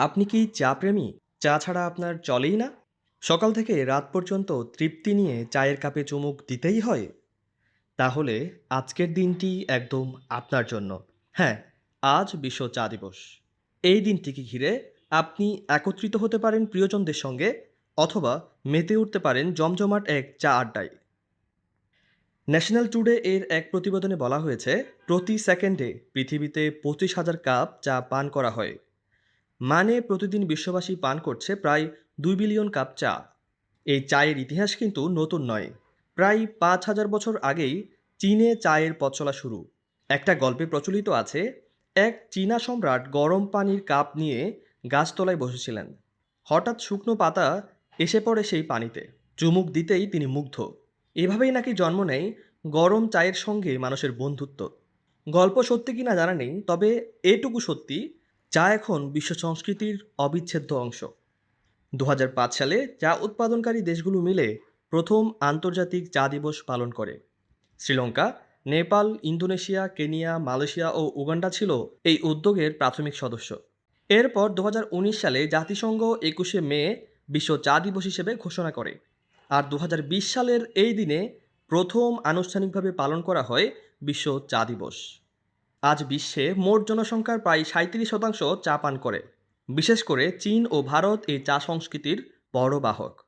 আপনি কি চা প্রেমী চা ছাড়া আপনার চলেই না? সকাল থেকে রাত পর্যন্ত তৃপ্তি নিয়ে চায়ের কাপে চুমুক দিতেই হয়। তাহলে আজকের দিনটি একদম আপনার জন্য। হ্যাঁ আজ বিশ্ব চা দিবস। এই দিনটিকে ঘিরে আপনি একত্রিত হতে পারেন প্রিয়জনদের সঙ্গে অথবা মেতে উঠতে পারেন জমজমাট এক চা আড্ডায়? ন্যাশনাল টুডে এর এক প্রতিবেদনে বলা হয়েছে, প্রতি সেকেন্ডে পৃথিবীতে পঁচিশ হাজার কাপ চা পান করা হয়। মানে প্রতিদিন বিশ্ববাসী পান করছে প্রায় দুই বিলিয়ন কাপ চা। এই চায়ের ইতিহাস কিন্তু নতুন নয়। প্রায় পাঁচ হাজার বছর আগেই চীনে চায়ের পথ চলা শুরু। একটা গল্পে প্রচলিত আছে, এক চীনা সম্রাট গরম পানির কাপ নিয়ে গাছতলায় বসেছিলেন। হঠাৎ শুকনো পাতা এসে পড়ে সেই পানিতে। চুমুক দিতেই তিনি মুগ্ধ। এভাবেই নাকি জন্ম নেয় গরম চায়ের সঙ্গে মানুষের বন্ধুত্ব। গল্প সত্যি কিনা জানা নেই, তবে এটুকু সত্যি চা এখন বিশ্ব সংস্কৃতির অবিচ্ছেদ্য অংশ। দু হাজার পাঁচ সালে চা উৎপাদনকারী দেশগুলো মিলে প্রথম আন্তর্জাতিক চা দিবস পালন করে। Sri Lanka, Nepal, Indonesia, Kenya, Malaysia ও উগান্ডা ছিল এই উদ্যোগের প্রাথমিক সদস্য। এরপর দু হাজার উনিশ সালে জাতিসংঘ একুশে মে বিশ্ব চা দিবস হিসেবে ঘোষণা করে। আর দু হাজার বিশ সালের এই দিনে প্রথম আনুষ্ঠানিকভাবে পালন করা হয় বিশ্ব চা দিবস। আজ বিশ্বে মোট জনসংখ্যার প্রায় সাঁত্রিশ শতাংশ চা পান করে। বিশেষ করে চীন ও ভারত এই চা সংস্কৃতির বড় বাহক।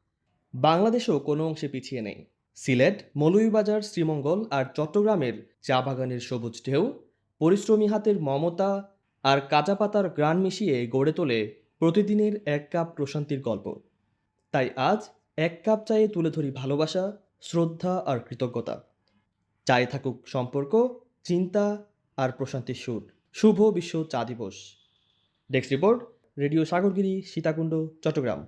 বাংলাদেশও কোনো অংশে পিছিয়ে নেই। সিলেট, মৌলভীবাজার, শ্রীমঙ্গল আর চট্টগ্রামের চা বাগানের সবুজ ঢেউ, পরিশ্রমী হাতের মমতা আর কাঁচা পাতার গ্রান মিশিয়ে গড়ে তোলে প্রতিদিনের এক কাপ প্রশান্তির গল্প। তাই আজ এক কাপ চায়ে তুলে ধরি ভালোবাসা, শ্রদ্ধা আর কৃতজ্ঞতা। চায়ে থাকুক সম্পর্ক, চিন্তা আর প্রশান্তির সুর। শুভ বিশ্ব চা দিবস। Desk report radio Sagargiri Sitakunda Chattogram